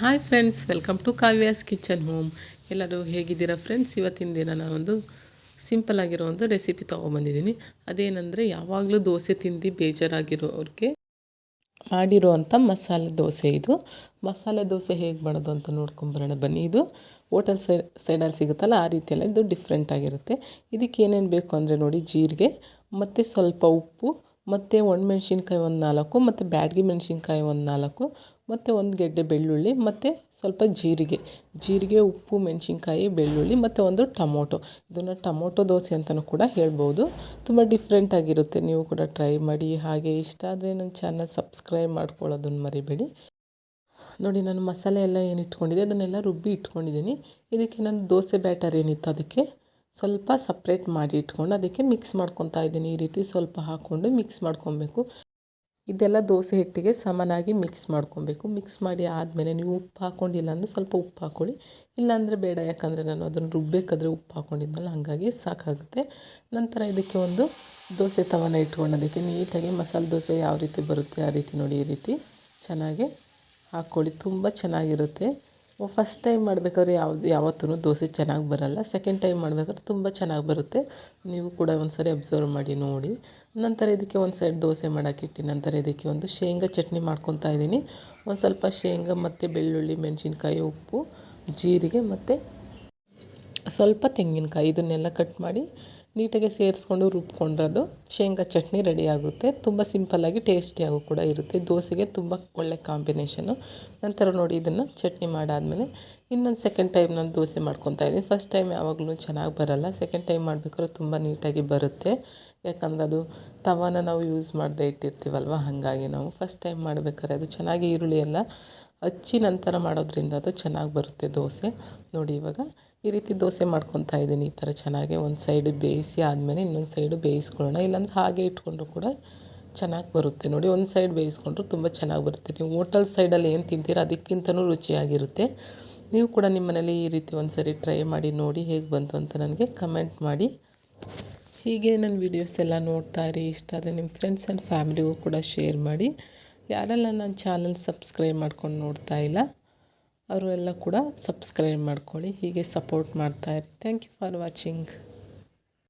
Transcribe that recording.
Hi friends welcome to Kavya's kitchen home ಎಲ್ಲರೂ ಹೇಗಿದ್ದೀರಾ friends ಇವತ್ತಿನ ದಿನ ನಾನೊಂದು ಸಿಂಪಲ್ ಆಗಿರೋ ಒಂದು ರೆಸಿಪಿ ತೊಗೊಬಂದಿದ್ದೀನಿ ಅದೇನೆಂದರೆ ಯಾವಾಗಲೂ ದೋಸೆ ತಿಂದು ಬೇಜಾರಾಗಿರೋರಿಗೆ ಮಾಡಿರುವಂಥ ಮಸಾಲೆ ದೋಸೆ ಇದು. ಮಸಾಲೆ ದೋಸೆ ಹೇಗೆ ಮಾಡೋದು ಅಂತ ನೋಡ್ಕೊಂಬರೋಣ ಬನ್ನಿ. ಇದು ಹೋಟೆಲ್ ಸೈ ಸೈಡಲ್ಲಿ ಸಿಗುತ್ತಲ್ಲ, ಆ ರೀತಿಯಲ್ಲ ಇದು ಡಿಫ್ರೆಂಟಾಗಿರುತ್ತೆ ಇದಕ್ಕೆ ಏನೇನು ಬೇಕು ಅಂದರೆ ನೋಡಿ, ಜೀರಿಗೆ, ಮತ್ತು ಸ್ವಲ್ಪ ಉಪ್ಪು ಮತ್ತು ಒಣಮೆಣ್ಸಿನ್ಕಾಯಿ ಒಂದು ನಾಲ್ಕು, ಮತ್ತು ಬ್ಯಾಡಗಿ ಮೆಣಸಿನ್ಕಾಯಿ ಒಂದು ನಾಲ್ಕು, ಮತ್ತು ಒಂದು ಗೆಡ್ಡೆ ಬೆಳ್ಳುಳ್ಳಿ, ಮತ್ತು ಸ್ವಲ್ಪ ಜೀರಿಗೆ. ಜೀರಿಗೆ, ಉಪ್ಪು, ಮೆಣಸಿನ್ಕಾಯಿ, ಬೆಳ್ಳುಳ್ಳಿ, ಮತ್ತು ಒಂದು ಟೊಮೊಟೊ. ಇದನ್ನು ಟೊಮೊಟೊ ದೋಸೆ ಅಂತಲೂ ಕೂಡ ಹೇಳ್ಬೋದು. ತುಂಬ ಡಿಫ್ರೆಂಟಾಗಿರುತ್ತೆ ನೀವು ಕೂಡ ಟ್ರೈ ಮಾಡಿ. ಹಾಗೆ ಇಷ್ಟ ಆದರೆ ನನ್ನ ಚಾನಲ್ ಸಬ್ಸ್ಕ್ರೈಬ್ ಮಾಡ್ಕೊಳ್ಳೋದನ್ನು ಮರಿಬೇಡಿ. ನೋಡಿ, ನಾನು ಮಸಾಲೆ ಎಲ್ಲ ಏನು ಇಟ್ಕೊಂಡಿದ್ದೆ, ಅದನ್ನೆಲ್ಲ ರುಬ್ಬಿ ಇಟ್ಕೊಂಡಿದ್ದೀನಿ. ಇದಕ್ಕೆ ನಾನು ದೋಸೆ ಬ್ಯಾಟರ್ ಏನಿತ್ತು ಅದಕ್ಕೆ ಸ್ವಲ್ಪ ಸಪ್ರೇಟ್ ಮಾಡಿ ಇಟ್ಕೊಂಡು ಅದಕ್ಕೆ ಮಿಕ್ಸ್ ಮಾಡ್ಕೊತಾ ಇದ್ದೀನಿ. ಈ ರೀತಿ ಸ್ವಲ್ಪ ಹಾಕ್ಕೊಂಡು ಮಿಕ್ಸ್ ಮಾಡ್ಕೊಬೇಕು ಇದೆಲ್ಲ ದೋಸೆ ಹಿಟ್ಟಿಗೆ ಸಮನಾಗಿ ಮಿಕ್ಸ್ ಮಾಡ್ಕೊಬೇಕು ಮಿಕ್ಸ್ ಮಾಡಿ ಆದಮೇಲೆ ನೀವು ಉಪ್ಪು ಹಾಕ್ಕೊಂಡಿಲ್ಲ ಅಂದರೆ ಸ್ವಲ್ಪ ಉಪ್ಪು ಹಾಕ್ಕೊಳ್ಳಿ ಇಲ್ಲಾಂದರೆ ಬೇಡ. ಯಾಕಂದರೆ ನಾನು ಅದನ್ನು ರುಬ್ಬೇಕಾದ್ರೆ ಉಪ್ಪು ಹಾಕ್ಕೊಂಡಿದ್ದಲ್ಲ ಹಾಗಾಗಿ ಸಾಕಾಗುತ್ತೆ. ನಂತರ ಇದಕ್ಕೆ ಒಂದು ದೋಸೆ ತವನ ಇಟ್ಕೊಂಡು ಅದಕ್ಕೆ ನೀಟಾಗಿ ಮಸಾಲೆ ದೋಸೆ ಯಾವ ರೀತಿ ಬರುತ್ತೆ ಆ ರೀತಿ ನೋಡಿ, ಈ ರೀತಿ ಚೆನ್ನಾಗಿ ಹಾಕ್ಕೊಳ್ಳಿ. ತುಂಬ ಚೆನ್ನಾಗಿರುತ್ತೆ. ಫಸ್ಟ್ ಟೈಮ್ ಮಾಡಬೇಕಾದ್ರೆ ಯಾವ್ದು ಯಾವತ್ತೂ ದೋಸೆ ಚೆನ್ನಾಗಿ ಬರೋಲ್ಲ. ಸೆಕೆಂಡ್ ಟೈಮ್ ಮಾಡಬೇಕಾದ್ರೆ ತುಂಬ ಚೆನ್ನಾಗಿ ಬರುತ್ತೆ. ನೀವು ಕೂಡ ಒಂದು ಸರಿ ಅಬ್ಸರ್ವ್ ಮಾಡಿ, ನೋಡಿ. ನಂತರ ಇದಕ್ಕೆ ಒಂದು ಸೈಡ್ ದೋಸೆ ಮಾಡೋಕ್ಕಿಟ್ಟು ನಂತರ ಇದಕ್ಕೆ ಒಂದು ಶೇಂಗಾ ಚಟ್ನಿ ಮಾಡ್ಕೊತಾ ಇದ್ದೀನಿ. ಒಂದು ಸ್ವಲ್ಪ ಶೇಂಗಾ ಮತ್ತು ಬೆಳ್ಳುಳ್ಳಿ, ಮೆಣಸಿನ್ಕಾಯಿ, ಉಪ್ಪು, ಜೀರಿಗೆ ಮತ್ತು ಸ್ವಲ್ಪ ತೆಂಗಿನಕಾಯಿ ಇದನ್ನೆಲ್ಲ ಕಟ್ ಮಾಡಿ ನೀಟಾಗಿ ಸೇರಿಸ್ಕೊಂಡು ರುಬ್ಕೊಂಡ್ರದು ಶೇಂಗಾ ಚಟ್ನಿ ರೆಡಿ ಆಗುತ್ತೆ. ತುಂಬ ಸಿಂಪಲ್ಲಾಗಿ ಟೇಸ್ಟಿಯಾಗೂ ಕೂಡ ಇರುತ್ತೆ. ದೋಸೆಗೆ ತುಂಬ ಒಳ್ಳೆ ಕಾಂಬಿನೇಷನು ನಂತರ ನೋಡಿ ಇದನ್ನು ಚಟ್ನಿ ಮಾಡಾದಮೇಲೆ ಇನ್ನೊಂದು ಸೆಕೆಂಡ್ ಟೈಮ್ ನಾನು ದೋಸೆ ಮಾಡ್ಕೊತಾ ಇದ್ದೀನಿ. ಫಸ್ಟ್ ಟೈಮ್ ಯಾವಾಗಲೂ ಚೆನ್ನಾಗಿ ಬರೋಲ್ಲ. ಸೆಕೆಂಡ್ ಟೈಮ್ ಮಾಡಬೇಕಾದ್ರೆ ತುಂಬ ನೀಟಾಗಿ ಬರುತ್ತೆ. ಯಾಕಂದರೆ ಅದು ತವಾನ ನಾವು ಯೂಸ್ ಮಾಡದೇ ಇಟ್ಟಿರ್ತೀವಲ್ವ? ಹಾಗಾಗಿ ನಾವು ಫಸ್ಟ್ ಟೈಮ್ ಮಾಡಬೇಕಾದ್ರೆ ಅದು ಚೆನ್ನಾಗಿ ಈರುಳ್ಳಿ ಎಲ್ಲ ಹಚ್ಚಿ ನಂತರ ಮಾಡೋದ್ರಿಂದ ಅದು ಚೆನ್ನಾಗಿ ಬರುತ್ತೆ ದೋಸೆ. ನೋಡಿ ಇವಾಗ ಈ ರೀತಿ ದೋಸೆ ಮಾಡ್ಕೊತಾ ಇದ್ದೀನಿ ಈ ಥರ ಚೆನ್ನಾಗಿ. ಒಂದು ಸೈಡ್ ಬೇಯಿಸಿ ಆದಮೇಲೆ ಇನ್ನೊಂದು ಸೈಡು ಬೇಯಿಸ್ಕೊಳ್ಳೋಣ. ಇಲ್ಲಾಂದ್ರೆ ಹಾಗೆ ಇಟ್ಕೊಂಡ್ರು ಕೂಡ ಚೆನ್ನಾಗಿ ಬರುತ್ತೆ. ನೋಡಿ ಒಂದು ಸೈಡ್ ಬೇಯಿಸ್ಕೊಂಡ್ರು ತುಂಬ ಚೆನ್ನಾಗಿ ಬರುತ್ತೆ. ನೀವು ಹೋಟೆಲ್ ಸೈಡಲ್ಲಿ ಏನು ತಿಂತೀರ ಅದಕ್ಕಿಂತನೂ ರುಚಿಯಾಗಿರುತ್ತೆ. ನೀವು ಕೂಡ ನಿಮ್ಮ ಮನೇಲಿ ಈ ರೀತಿ ಒಂದು ಸರಿ ಟ್ರೈ ಮಾಡಿ, ನೋಡಿ ಹೇಗೆ ಬಂತು ಅಂತ ನನಗೆ ಕಮೆಂಟ್ ಮಾಡಿ. ಹೀಗೆ ನನ್ನ ವೀಡಿಯೋಸ್ ಎಲ್ಲ ನೋಡ್ತಾ ಇರಿ. ಇಷ್ಟ ಆದರೆ ನಿಮ್ಮ ಫ್ರೆಂಡ್ಸ್ ಆ್ಯಂಡ್ ಫ್ಯಾಮಿಲಿಗೂ ಕೂಡ ಶೇರ್ ಮಾಡಿ. ಯಾರೆಲ್ಲ ನನ್ನ ಚಾನಲ್ ಸಬ್ಸ್ಕ್ರೈಬ್ ಮಾಡ್ಕೊಂಡು ನೋಡ್ತಾ ಇಲ್ಲ ಅವರು ಎಲ್ಲ ಕೂಡ ಸಬ್ಸ್ಕ್ರೈಬ್ ಮಾಡ್ಕೊಳ್ಳಿ. ಹೀಗೆ ಸಪೋರ್ಟ್ ಮಾಡ್ತಾಯಿರಿ ಥ್ಯಾಂಕ್ ಯು ಫಾರ್ ವಾಚಿಂಗ್